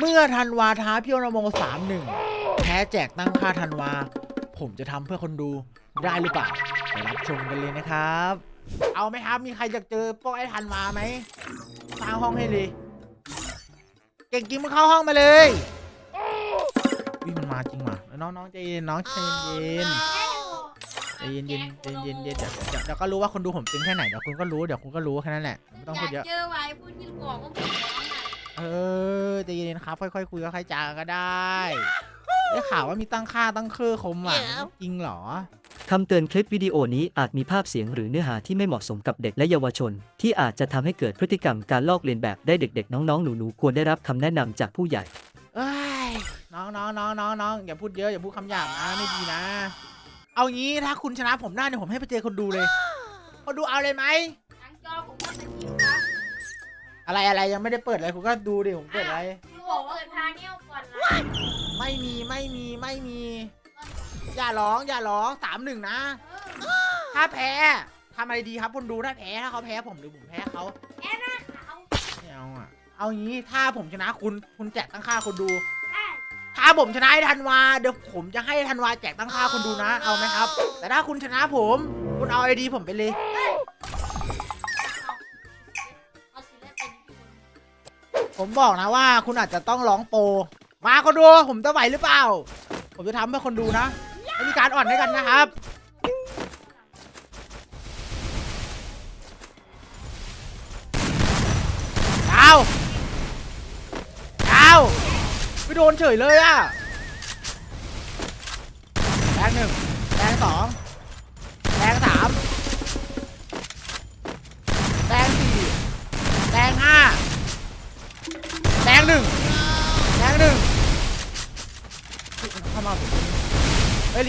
เมื่อธันวาท้าพี่อนโมสามหนึ่งแพ้แจกตั้งค่าธันวา ผมจะทำเพื่อคนดูได้หรือเปล่าไปรับชมกันเลยนะครับ เอาไหมครับ มีใครอยากเจอพวกไอ้ธันวาไหมสร้างห้องให้เลย เก่งจริงมึงเข้าห้องมาเลยวิมันมาจริงว่ะน้องน้องใจเย็นน้องใจเย็นใจเย็นเย็นใจเย็นเย็นเดี๋ยวเดี๋ยวเดี๋ยวก็รู้ว่าคนดูผมจริงแค่ไหนเดี๋ยวคุณก็รู้เดี๋ยวคุณก็รู้แค่นั้นแหละไม่ต้องพูยาดกเยอะเจอไว้พูดที่บอกว่า เออใจเย็นๆครับ ค่อยๆคุยค่อยๆจาก็ได้ได้ข่าวว่ามีตั้งค่าตั้งเครือคมอะจริงเหรอคำเตือนคลิปวิดีโอนี้อาจมีภาพเสียงหรือเนื้อหาที่ไม่เหมาะสมกับเด็กและเยาวชน ที่อาจจะทำให้เกิดพฤติกรรมการลอกเลียนแบบได้เด็กๆ น้องๆ หนูๆ ควรได้รับคำแนะนำจากผู้ใหญ่เอ้ยน้องน้องน้องน้องน้องอย่าพูดเยอะอย่าพูดคำหยาบนะไม่ดีนะ เอางี้ถ้าคุณชนะผมได้เนี่ยผมให้ไปเจอคนดูเลยคนดูเอาเลยไหมทั้งจอผมก็เป็นทีมครับ อะไรอะไรยังไม่ได้เปิดเลยคุณก็ดูดิผมเปิดอะไรคุณบอกว่าเปิดพาเนียลก่อนนะไม่มีไม่มีไม่มี อย่าร้องอย่าร้องสามหนึ่งนะ เออถ้าแพ้ทำอะไรดีครับคนดูถ้าแพ้ถ้าเขาแพ้ผมหรือผมแพ้เขาแอนนาขาวไม่เอาอะเอางี้ถ้าผมชนะคุณคุณแจกตั้งค่าคนดู ได้ถ้าผมชนะไอ้ธันวาเดี๋ยวผมจะให้ธันวาแจกตั้งค่าคนดูนะ เอาไหมครับ แต่ถ้าคุณชนะผม คุณเอาไอดีผมไปเลยเอา ผมบอกนะว่าคุณอาจจะต้องร้องโปรมาคนดูผมจะไหวหรือเปล่า ผมจะทำเพื่อคนดูนะไม่มีการอ่อนให้กันนะครับ ดาว ดาว ไม่โดนเฉยเลยอะ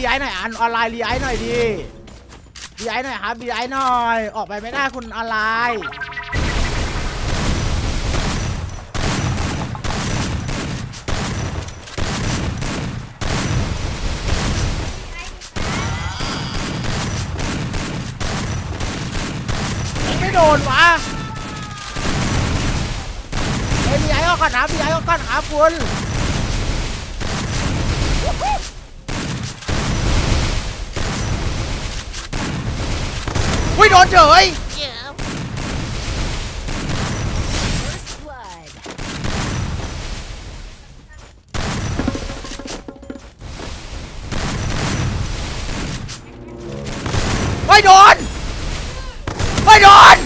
รีไอหน่อยอันออนไลน์รีไอหน่อยดีรีไอหน่อยครับรีไอหน่อย ออกไปไม่ได้คุณออนไลน์ไม่โดนวะเฮ้ยพี่ไอ้ก็ก่อนนะพี่ไอ้ก็ก่อนครับคุณอุ้ยโด นเฉยไม่โดนไม่โดน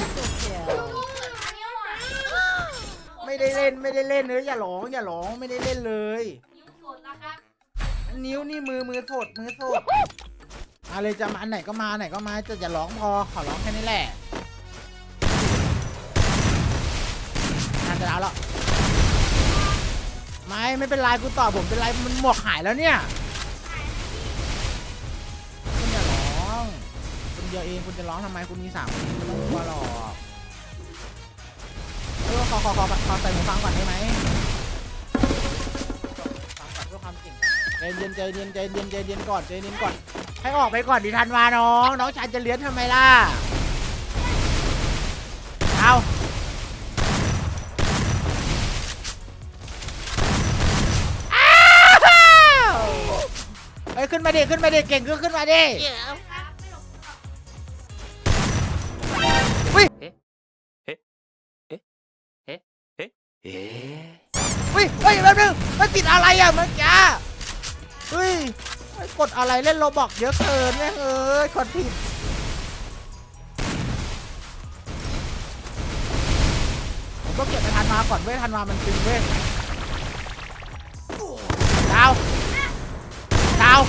ไม่ได้เล่นไม่ได้เล่นเลยอย่าหลงอย่าหลงไม่ได้เล่นเลย นิ้วสดแล้วครับนิ้วนี่มือมือสดมือสด มาเลยจะมาไหนก็มาไหนก็มาจะอย่าร้องพอขอร้องแค่นี้แหละงานจะแล้วหรอไม่ไม่เป็นไรกูตอบผมเป็นไรมันหมวกหายแล้วเนี่ยคุณอย่าร้องคุณเดียวเองคุณจะร้องทำไมคุณมีสามคนคุณไม่ต้องกลัวหรอกเออขอขอขอขอใส่หูฟังก่อนได้ไหม ฟังก่อนเพื่อความจริงใจเย็นใจเย็นใจเย็นใจเย็นก่อนใจเย็นก่อน ให้ออกไปก่อนดิทันวาน้อง น้องชายจะเลี้ยนทำไมล่ะ เอาอ้าวเฮ้ยขึ้นมาดิขึ้นมาดิเก่งขึ้นขึ้นมาดิครับไม่หลงหรอกเอ๊ะเเฮ้ยเฮ้ยแป๊บนึงมันติดอะไรอะเมื่อกี้เฮ้ยเฮ้ยกดอะไรเล่นโรบอกเยอะเกินแม่งเอ้ยกดผิดผมก็เก็บไปทันมาก่อนเว้ยทันมามันตึงเว้ยดาวดาว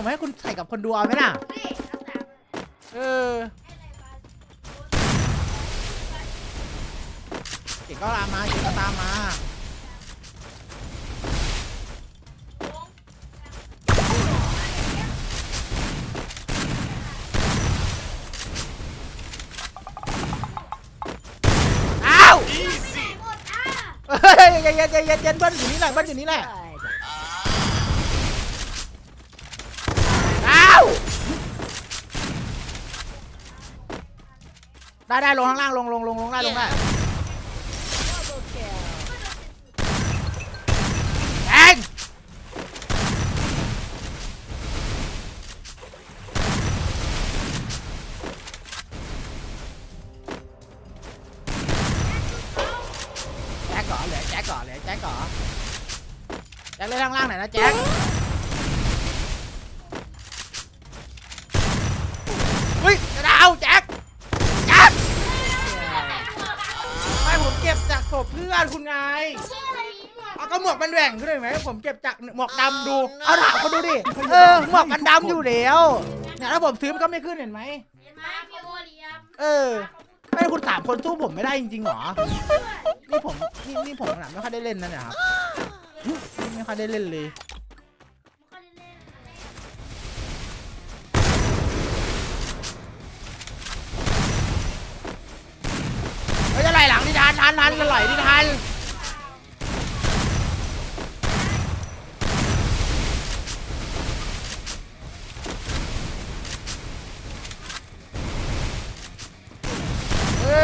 ผมให้คุณใส่กับคนดูเอาไหมล่ะ เออ เก่งก็ตามมาเก่งก็ตามมา อ้าว เฮ้ยเย็นเย็นเย็นเย็นเย็นเบิ้นอยู่นี่แหละเบิ้นอยู่นี่แหละ ได้ได้ลงข้างล่างลงลงลงลงได้ลงได้แทงแจ็คก่อนเหลือแจ็คก่อนเหลือแจ็คก่อนแจ็คเล่นข้างล่างหน่อยนะแจ็ค ผมเก็บจากหมวกดำดู เอาถามเขาดูดิ เออหมวกมันดำอยู่แล้วเนี่ยถ้าผมซื้อมันก็ไม่ขึ้นเห็นไหม เห็นไหมพี่โอเลียมเออ ไม่คุณสามคนสู้ผมไม่ได้จริงๆหรอ นี่ผมนี่นี่ผมขนาดไม่ค่อยได้เล่นนะเนี่ยครับนี่ไม่ค่อยได้เล่นเลย ไม่ค่อยได้เล่นเลยเฮ้ยจะไหลหลังดิทันทันทันจะไหลดิทัน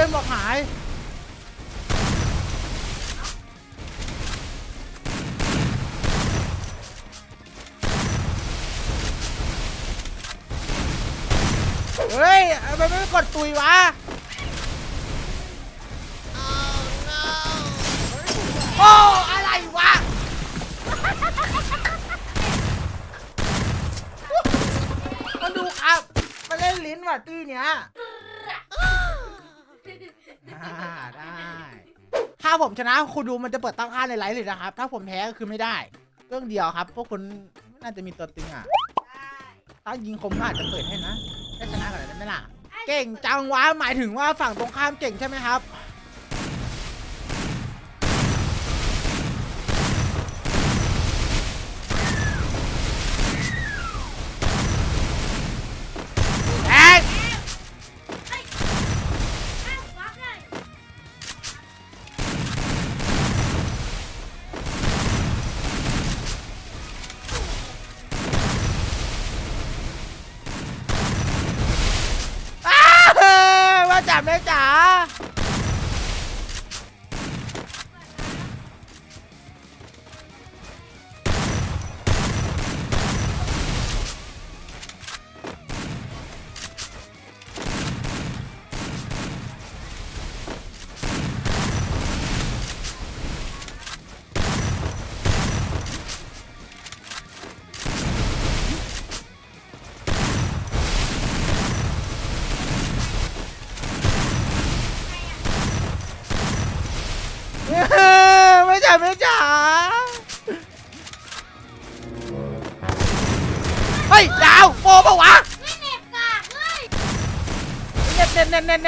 เฮ้ยหมวกหาย เฮ้ยทำไมไม่กดตุยวะ ผมชนะคุณดูมันจะเปิดตั้งค่าในไลฟ์เลยนะครับ ถ้าผมแพ้ก็คือไม่ได้ เรื่องเดียวครับ พวกคุณน่าจะมีตัวตึงอะถ้ายิงคมก็อาจจะเปิดให้นะได้ชนะกันได้ไหมล่ะ เก่งจังวะหมายถึงว่าฝั่งตรงข้ามเก่งใช่ไหมครับ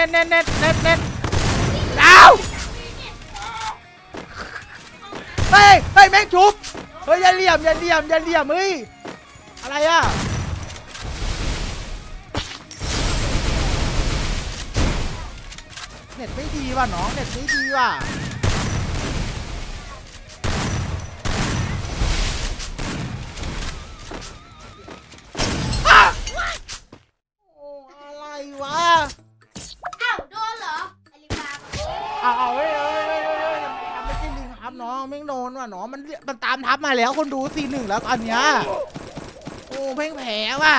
นเน็ตเน็ตเน็ตเน็ตเอาเฮ้ยเฮ้ยแม่งชุบเฮ้ยอย่าเหลี่ยมอย่าเหลี่ยมอย่าเหลี่ยมเฮ้ยอะไรอะเน็ตไม่ดีว่ะน้องเน็ตไม่ดีว่ะ แล้วคนดูซีหนึ่งแล้วตอนเนี้ยโอ้เพ่งแผลว่ะ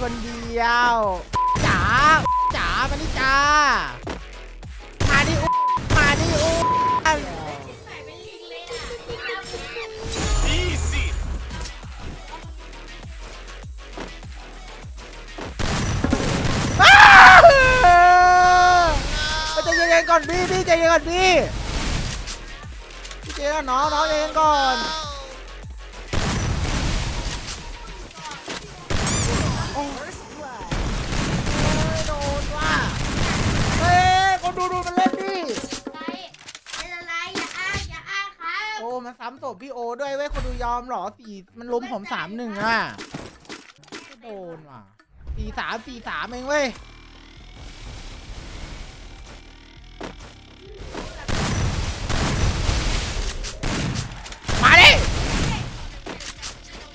คนเดียวจ๋าจ๋ามานี่จ้ามานี่อุ๊มานี่อุ๊จเย็นๆก่อนพี่พี่ใจเย็นก่อนพี่พี่เจนก่น้องน้องใจเย็นก่อน พพี่โอด้วยเว้ยคนดูยอมเหรอสี่มันล้มผมสามหนึ่งอะโดนว่ะสี่สามสี่สามเองเว้ยมาดิ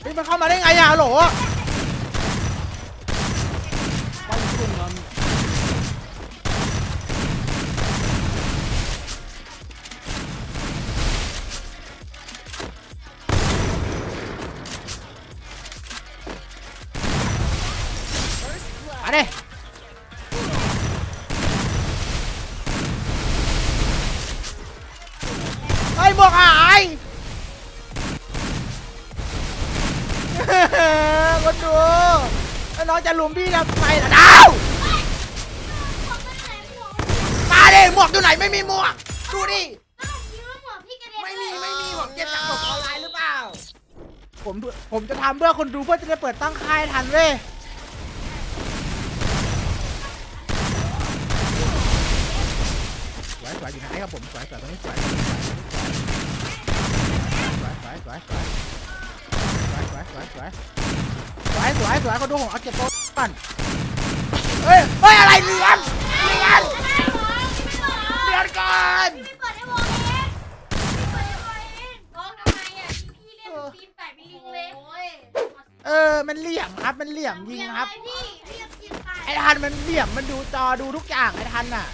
เฮ้ยมันเข้ามาได้ไงอะฮัลโหล ไหนไม่มีหมวก ดูดิ อ้าวคิดว่าหมวกพี่กระเด็นไม่มีไม่มีผมเก็บจากศพออนไลน์หรือเปล่า ผมเพื่อผมจะทำเพื่อคนดูเพื่อจะได้เปิดตั้งค่ายทันเว้ยสวยสวยอยู่ไหนครับผมสวยสวยตรงนี้สวยสวยสวยสวยสวยสวยสวยสวยสวยสวยสวยสวยคนดูผมเอาเก็บตัวก่อนเฮ้ยเฮ้ยอะไรเลียนเลียนเลียนก่ อนไม่เปิดได้วงเองไม่เปิดได้วงเองร้องทำไมอะพี่เรียกตีนไก่ไม่ลิงเลยโอ้ยเออ มันเหลี่ยมครับ มันเหลี่ยมยิงครับ พี่เรียกตีนไก่ไอ้ทันมันเหลี่ยม มันดูจอดูทุกอย่างไอ้ทันน่ะ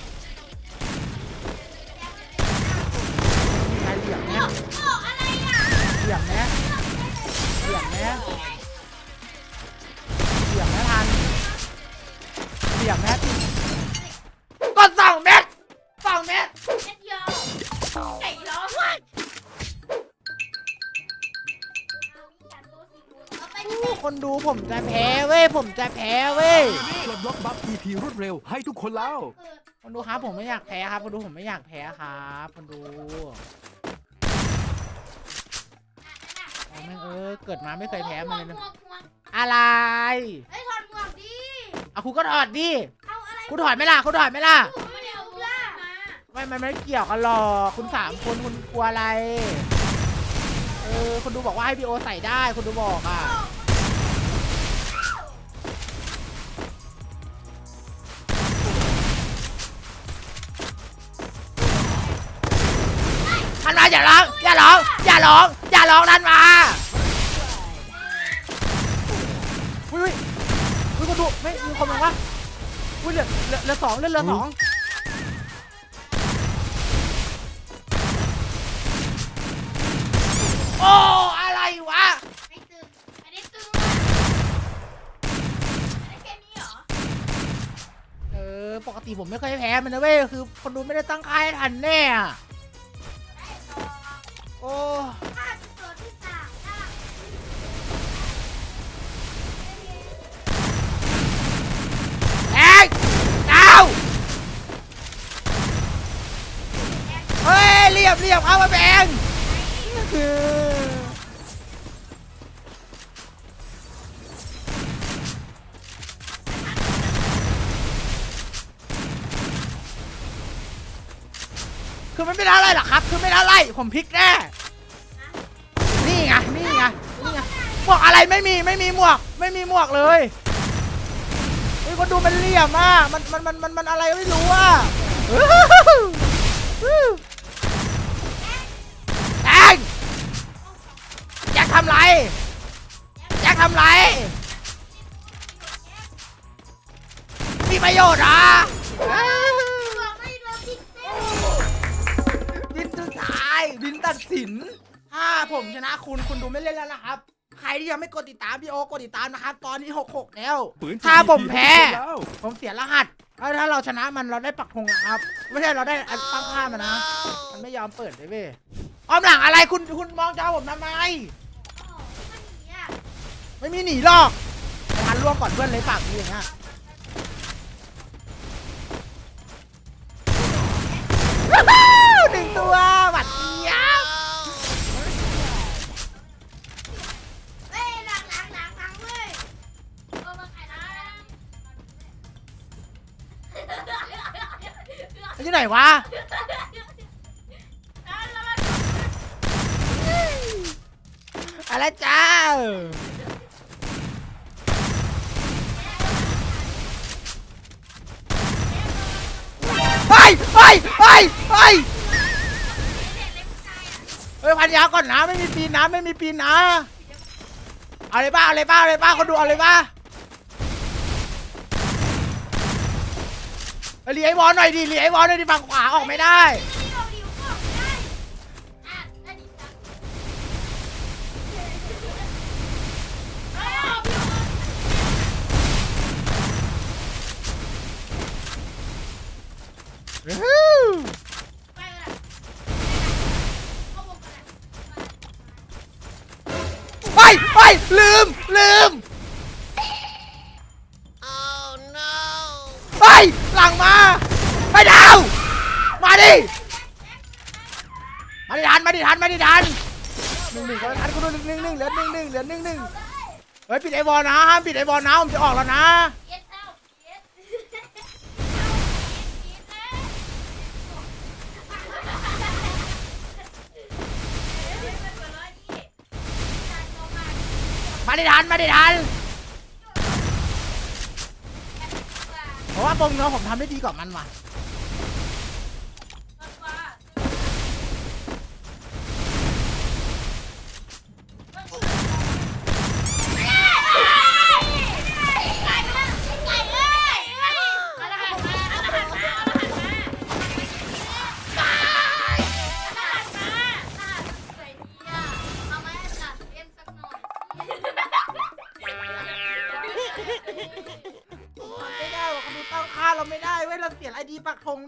มีใครเหลี่ยมหมเนี่วยกหมวกอะไรอะเหลี่ยมไหมเหลี่ยมไหมเหลี่ยมไหมทันเหลี่ยมไหมก็สองเม็ด คนดูผมจะแพ้เว้ยผมจะแพ้เว้ยปลดล็อกบัฟ EP รวดเร็วให้ทุกคนแล้วเกิดคนดูครับผมไม่อยากแพ้ครับคนดูผมไม่อยากแพ้ครับคนดูเอาแม่งเอ้ยเกิดมาไม่เคยแพ้มันเลยนะหมวกหมวกอะไรเอ้ยถอดหมวกดิ เอาคุณก็ถอดดิเอาอะไรคุณถอดไหมล่ะคุณถอดไหมล่ะกูไม่ได้เอาล่ามาไม่มันไม่เกี่ยวกันหรอกคุณสามคนคุณกลัวอะไรเออคุณดูบอกว่าให้พี่โอใส่ได้คุณดูบอกอะ ทันมาอย่าร้องอย่าร้องอย่าร้องอย่าร้องทันมาอุ้ยอุ้ยคุณดูไม่มีคนบอกว่าอุ้ยเหลือเหลือเหลือสองเหลือเหลือสองโอ้อะไรวะไม่ตึงไม่ได้ตึงอะไม่ได้แค่นี้เหรอเออปกติผมไม่เคยแพ้มันนะเว้ยคือคนดูไม่ได้ตั้งค่ายทันแน่อะได้ต่อโอ้ถ้าจะเกิดที่สามนะแองดาวเฮ้ยเรียบเรียบเอามาแบง คือมันไม่ได้อะไรหรอกครับ คือไม่ได้อะไร ผมพลิกแน่ นี่ไง นี่ไง นี่ไง หมวกอะไรไม่มี ไม่มีหมวก ไม่มีหมวกเลยเฮ้ยคนดูมันเหลี่ยมอะมัน มัน มัน มัน มันอะไรไม่รู้อะแองอยากทำไรอยากทำไร มีประโยชน์อะ สิน ถ้าผมชนะคุณคุณดูไม่เล่นแล้วนะครับ ใครที่ยังไม่กดติดตามพี่โอกดติดตามนะครับ ตอนนี้ 66 แล้ว ปืนถ้าผมแพ้ให้ทุกคนแล้วผมเสียรหัสแล้วถ้าเราชนะมันเราได้ปักธงนะครับ ไม่ใช่เราได้อันตั้งค่ามันนะ มันไม่ยอมเปิดเลยเว้ยอ้อมหลังอะไรคุณคุณมองจอผมทำไมโอ้มันหนีอะไม่มีหนีหรอกทันล่วงก่อนเพื่อนเลยปากดีอย่างเงี้ยอยู่ ไหนวะ อะไรจ้าไปไปไปไปเฮ้ยพันยาก่อนนะ ไม่มีปีนนะ ไม่มีปีนนะ เอาเลยป้าเอาเลยป้าเอาเลยป้าคนดูเอาเลยป้า เลียไอ้บอลหน่อยดิเลียไอ้บอลหน่อยดิฝั่งขวาออกไม่ได้อื้อหือไปไปลืมลืม หลังมาไปดาวมาดิมาดิทันมาดิทันมาดิทันหนึ่งหนึ่งทันกูดูหนึ่งหนึ่งหนึ่งเหลือหนึ่งหนึ่งเหลือหนึ่งหนึ่งเฮ้ยปิดไอ้บอลนะห้ามปิดไอ้บอลนะผมจะออกแล้วนะมาดิทันมาดิทัน เพราะว่าปงเนื้อผมทำได้ดีกว่ามันว่ะ